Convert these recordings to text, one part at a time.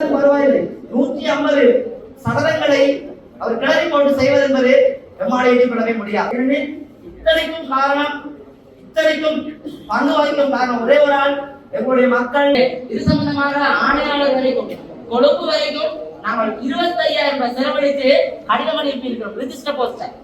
பரவாயில்லை நூத்தி ஐம்பது சதவீதங்களை அவர் கிளறி போட்டு செய்வது என்பது எம்மாடி ஏற்றுக்கொள்ளவே முடியாது. இத்தனைக்கும் காரணம் இத்தனைக்கும் பங்கு வகிக்கும் காரணம் ஒரே ஒரு ஆள் எங்களுடைய மக்கள். இது சம்பந்தமாக ஆணையாளர் வரைக்கும் கொழும்பு வரைக்கும் நாங்கள் இருபத்தையாயிரம் ரூபாய் செலவழித்து கடிதம் அனுப்பியிருக்கிறோம். ரிஜிஸ்டர் போஸ்டர்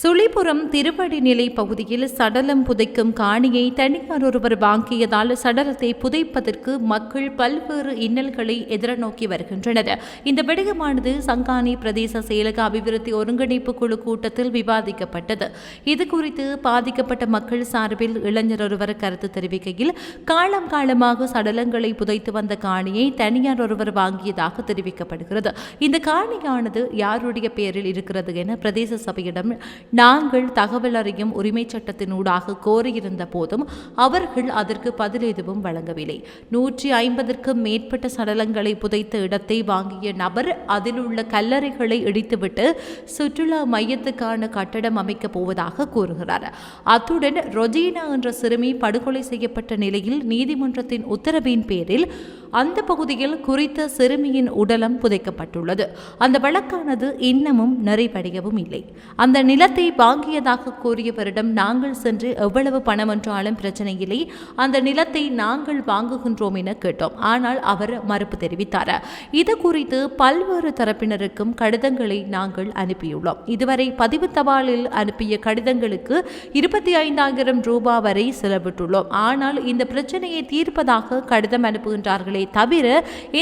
சுழிபுரம் திருவடிநிலை பகுதியில் சடலம் புதைக்கும் காணியை தனியார் ஒருவர் வாங்கியதால் சடலத்தை புதைப்பதற்கு மக்கள் பல்வேறு இன்னல்களை எதிர்நோக்கி வருகின்றனர். இந்த விடயமானது சங்கானி பிரதேச செயலக அபிவிருத்தி ஒருங்கிணைப்பு குழு கூட்டத்தில் விவாதிக்கப்பட்டது. இது குறித்து பாதிக்கப்பட்ட மக்கள் சார்பில் இளைஞர் ஒருவர் கருத்து தெரிவிக்கையில் காலம் காலமாக சடலங்களை புதைத்து வந்த காணியை தனியார் ஒருவர் வாங்கியதாக தெரிவிக்கப்படுகிறது. இந்த காணியானது யாருடைய பெயரில் இருக்கிறது என பிரதேச சபையிடம் நாங்கள் தகவல் அறியும் உரிமை சட்டத்தினூடாக கோரியிருந்த போதும் அவர்கள் அதற்கு பதில் எதுவும் வழங்கவில்லை. நூற்றி ஐம்பதற்கும் மேற்பட்ட சடலங்களை புதைத்த இடத்தை வாங்கிய நபர் அதில் உள்ள கல்லறைகளை இடித்துவிட்டு சுற்றுலா மையத்துக்கான கட்டடம் அமைக்கப் போவதாக கூறுகிறார். அத்துடன் ரொஜீனா என்ற சிறுமி படுகொலை செய்யப்பட்ட நிலையில் நீதிமன்றத்தின் உத்தரவின் பேரில் அந்த பகுதியில் குறித்த சிறுமியின் உடலம் புதைக்கப்பட்டுள்ளது. அந்த வழக்கானது இன்னமும் நிறைவடையவும் இல்லை. அந்த நிலத்தை வாங்கியதாக கூறியவரிடம் நாங்கள் சென்று எவ்வளவு பணம் என்றாலும் பிரச்சனை இல்லை. அந்த நிலத்தை நாங்கள் வாங்குகின்றோம் என கேட்டோம். ஆனால் அவர் மறுப்பு தெரிவித்தார். இது குறித்து பல்வேறு தரப்பினருக்கும் கடிதங்களை நாங்கள் அனுப்பியுள்ளோம். இதுவரை பதிவு தபாலில் அனுப்பிய கடிதங்களுக்கு இருபத்தி ஐந்தாயிரம் ரூபாய் வரை செலவிட்டுள்ளோம். ஆனால் இந்த பிரச்சனையை தீர்ப்பதாக கடிதம் அனுப்புகின்றார்களே தவிர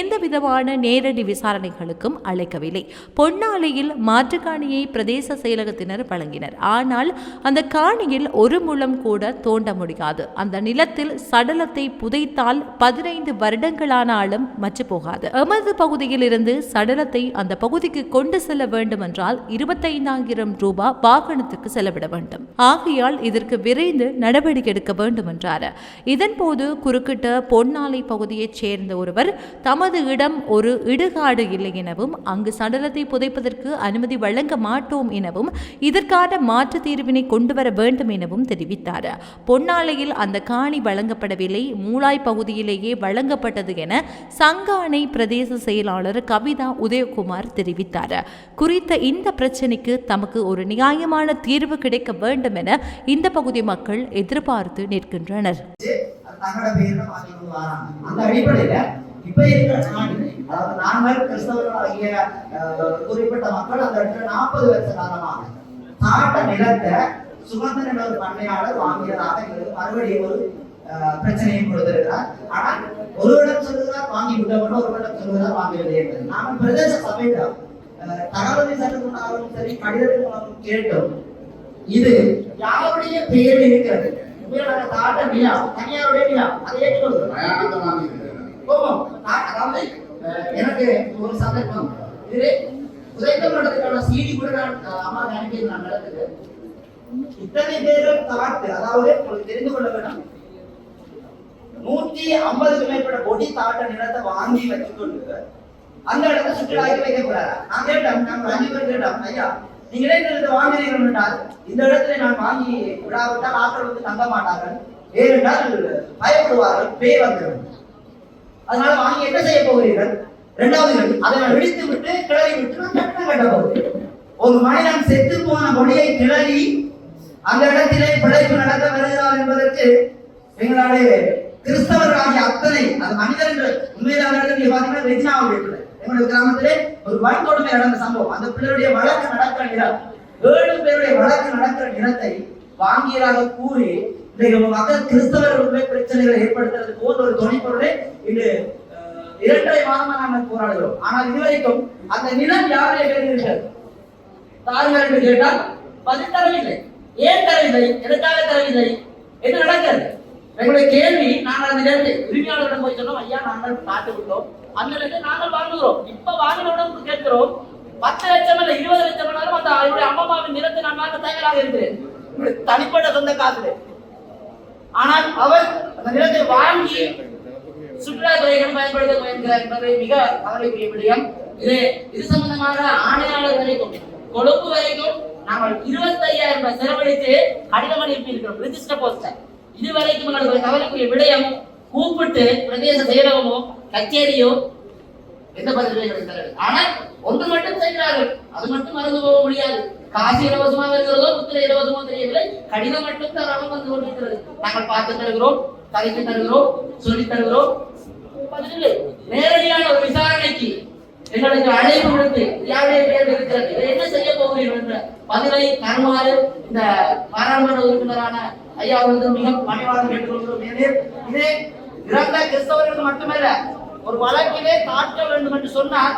எந்த விதமான நேரடி விசாரணைகளுக்கும் அழைக்கவில்லை. பொன்னாலையில் மாற்றுக்காணியை பிரதேச செயலகத்தினர் வழங்கினர். ஆனால் அந்த காணியில் ஒரு முழம் கூட தோண்ட முடியாது. அந்த நிலத்தில் சடலத்தை புதைத்தால் பதினைந்து வருடங்களானாலும் மச்சு போகாது. எமது பகுதியில் இருந்து சடலத்தை அந்த பகுதிக்கு கொண்டு செல்ல வேண்டும் என்றால் இருபத்தைந்தாயிரம் ரூபாய் வாகனத்துக்கு செலவிட வேண்டும். ஆகையால் இதற்கு விரைந்து நடவடிக்கை எடுக்க வேண்டும் என்றார் இதன்போது குறுக்கிட்ட பொன்னாலை பகுதியைச் சேர்ந்த ஒருவர் தமது இடம் ஒரு இடுகாடு இல்லை எனவும் அங்கு சடலத்தை புதைப்பதற்கு அனுமதி வழங்க மாட்டோம் எனவும் இதற்கான மாற்று தீர்வினை கொண்டு வர வேண்டும் எனவும் தெரிவித்தார். பொன்னாலையில் அந்த காணி வழங்கப்படவில்லை மூளாய் பகுதியிலேயே வழங்கப்பட்டது என சங்கானை பிரதேச செயலாளர் கவிதா உதயகுமார் தெரிவித்தார். குறித்த இந்த பிரச்சினைக்கு தமக்கு ஒரு நியாயமான தீர்வு கிடைக்க வேண்டும் என இந்த பகுதி மக்கள் எதிர்பார்த்து நிற்கின்றனர். தங்களோட பெயர்ல வாங்கி வராங்க. அந்த அடிப்படையில இப்ப இருக்கிற நாடு அதாவது நாங்கள் கிறிஸ்தவர்களாகிய குறிப்பிட்ட மக்கள் அந்த இடத்துல நாற்பது வருஷ காலமாக தாட்ட நிலத்தை சுகந்தன் என்ற ஒரு பண்ணையாளர் வாங்கியதாக எங்களுக்கு மறுபடியும் ஒரு அஹ், பிரச்சனையை கொடுத்திருக்கிறார். ஆனால் ஒரு இடம் சொல்லுகிறார் வாங்கி விட்டவர்கள் ஒரு இடம் சொல்லுகிறார் வாங்கியது என்பது. நாங்கள் பிரதேச சபையில தகவலை சட்டத்தினாலும் சரி கடிதத்தினாலும் கேட்டோம். இது யாருடைய பெயரில் இருக்கிறது? தாட்ட நிலா தனியாருடைய நிலா அதை ஏற்றுக்கொள்கிறோம் கோபம். நான் அதாவது அஹ், எனக்கு ஒரு சந்தர்ப்பம். இது உதைக்கப்பட்டதுக்கான செய்தி கூட நான் அஹ், அம்மா அனுப்பி நான் நடக்குது இத்தனை பேரும் தாட்டு அதாவது உங்களுக்கு தெரிந்து கொள்ள வேண்டும். நூற்றி ஐம்பதுக்கு மேற்பட்ட பொடி தாட்ட நிலத்தை வாங்கி வச்சுக்கொண்டு அந்த இடத்தை சுற்றுலாய்க்கு வைக்கக்கூடாது நான் கேட்டோம் நாங்கள் அஞ்சு பேர் கேட்டோம் ஐயா நீங்க இந்த இடத்தை என்றால் இந்த இடத்துல நான் வாங்கி விடாவிட்டால் ஆக்கள் வந்து தங்க மாட்டார்கள். ஏனென்றால் பயப்படுவார்கள் பேய் வந்துடும் அதனால வாங்கி என்ன செய்ய போகிறீர்கள்? இரண்டாவது அதை நான் இடித்து விட்டு கிளறி விட்டு நான் கட்டணம் கட்ட போகிறேன். ஒரு மனிதன் செத்து போன மொழியை கிளறி அந்த இடத்திலே பிழைப்பு நடக்க வருகிறார் என்பதற்கு எங்களுடைய கிறிஸ்தவர்களாகிய அத்தனை அது மனிதர்கள் உண்மையிலான நீங்க பாத்தீங்கன்னா ரெஜினாவுடைய பிள்ளை. எங்களுடைய கிராமத்திலே ஒரு வன்கொடுமை நடந்த சம்பவம். அந்த பிள்ளையுடைய வழக்கு நடக்கிற நிலம். ஏழு பேருடைய வழக்கு நடக்கிற நிலத்தை வாங்கியதாக கூறி இன்றைக்கு மக்கள் கிறிஸ்தவர்களுமே பிரச்சனைகளை ஏற்படுத்துறது போன்ற ஒரு துணைப்பொருளை இன்று இரண்டரை மாதமா நாங்கள் போராடுகிறோம். ஆனால் இதுவரைக்கும் அந்த நிலம் யாருடைய பேர் இருக்கிறது? தாய்மார் என்று கேட்டால் பதில் தரவில்லை. ஏன் தரவில்லை? எதற்காக தரவில்லை? என்று நடக்கிறது? எங்களுடைய கேள்வி நாங்கள் அந்த நேரத்தை உரிமையாளரிடம் போய் சொன்னோம். ஐயா நாங்கள் பார்த்து விட்டோம் அந்த இடத்தை நாங்கள் வாங்குகிறோம். இப்ப வாங்கினவுடன் கேட்கிறோம். பத்து லட்சம் இல்ல இருபது லட்சம் அந்த அவருடைய அம்மாவின் நிலத்தை நான் வாங்க தயாராக இருக்கிறேன். தனிப்பட்ட சொந்த காசுல. ஆனால் அவர் அந்த நிலத்தை வாங்கி சுற்றுலாத்துறைகள் பயன்படுத்த முயன்கிறார் என்பதை மிக கவலைக்குரிய விடயம். இது இது சம்பந்தமாக ஆணையாளர் வரைக்கும் கொழும்பு வரைக்கும் நாங்கள் இருபத்தையாயிரம் ரூபாய் செலவழித்து கடிதம் அனுப்பியிருக்கிறோம். ரிஜிஸ்டர் போஸ்டர் இதுவரைக்கும் எங்களுக்கு கவலைக்குரிய விடயம் கூப்பிட்டு பிரதேச செயலகமோ கச்சேரியோ எந்த பதிலையும் ஆனால் ஒன்று மட்டும் செய்கிறார்கள் அது மட்டும் மறந்து போக முடியாது. காசு இலவசமாக இருக்கிறதோ முத்திரை இலவசமோ தெரியவில்லை. கடிதம் மட்டும் தராமல் வந்து கொண்டிருக்கிறது. நாங்கள் பார்த்து தருகிறோம் கதைக்கு தருகிறோம் சொல்லி தருகிறோம். நேரடியான ஒரு விசாரணைக்கு எங்களுக்கு அழைப்பு விடுத்து யாருடைய பேர் இருக்கிறது இதை என்ன செய்ய போகிறீர்கள் என்ற பதிலை தருமாறு இந்த பாராளுமன்ற உறுப்பினரான ஐயா அவர்கள் மிக பணிவாக கேட்டுக்கொள்கிறோம் இதே இறந்த கிறிஸ்தவர்கள் மட்டுமல்ல ஒரு வழக்கிலே தாக்க வேண்டும் என்று சொன்னால்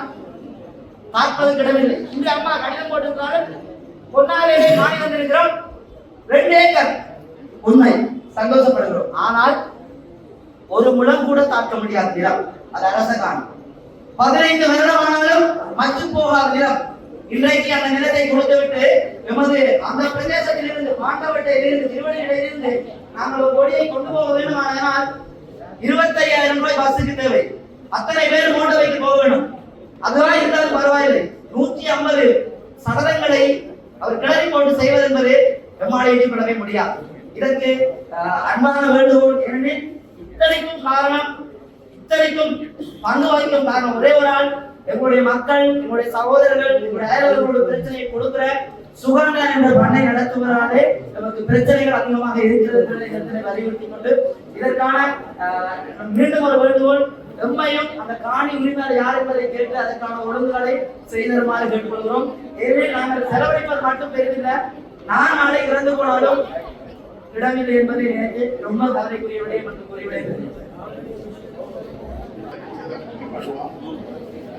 பார்ப்பது கிடமில்லை இன்று அம்மா கடிதம் போட்டிருந்தாலும் பொன்னாலையிலே மாறி வந்திருக்கிறோம் ரெண்டு ஏக்கர். உண்மை. சந்தோஷப்படுகிறோம். ஆனால் ஒரு முழம் கூட தாக்க முடியாத நிலம். அது அரச காணம் பதினைந்து வருடமானாலும் மச்சு போகாத நிலம். இன்றைக்கு அந்த நிலத்தை கொடுத்துவிட்டு எமது அந்த பிரதேசத்தில் இருந்து மாட்டவட்டையில் நாங்கள் ஒரு கொடியை கொண்டு போக வேண்டுமானால் இருபத்தையாயிரம் ரூபாய் பஸ்ஸுக்கு தேவை. அத்தனை பேர் மோட்டவைக்கு போக வேண்டும். அதுவா இருந்தாலும் பரவாயில்லை. நூத்தி ஐம்பது சடலங்களை அவர் கிளறி போட்டு செய்வது என்பது எம்மாலை ஏற்றுக்கொள்ளவே முடியாது. இதற்கு அன்பான வேண்டுகோள் ஏனெனில் இத்தனைக்கும் காரணம் இத்தனைக்கும் பங்கு வகிக்கும் காரணம் ஒரே ஒரு ஆள். எங்களுடைய மக்கள் எங்களுடைய சகோதரர்கள் எங்களுடைய அயலவர்களுடைய பிரச்சனையை கொடுக்கிற சுகந்தன் என்ற பண்ணை நடத்துவதாலே நமக்கு பிரச்சனைகள் அதிகமாக இருக்கிறது என்பதை இதனை வலியுறுத்தி கொண்டு இதற்கான அஹ், மீண்டும் ஒரு வேண்டுகோள் எம்மையும் அந்த காணி உரிமையாளர் யார் என்பதை கேட்டு அதற்கான ஒழுங்குகளை செய்தருமாறு கேட்டுக்கொள்கிறோம். எனவே நாங்கள் செலவழிப்பது மட்டும் பெரிதில்லை. நான் நாளை இறந்து போனாலும் இடமில்லை என்பதை நினைத்து ரொம்ப கவலைக்குரிய விடயம் என்று கூறிவிடுகிறேன்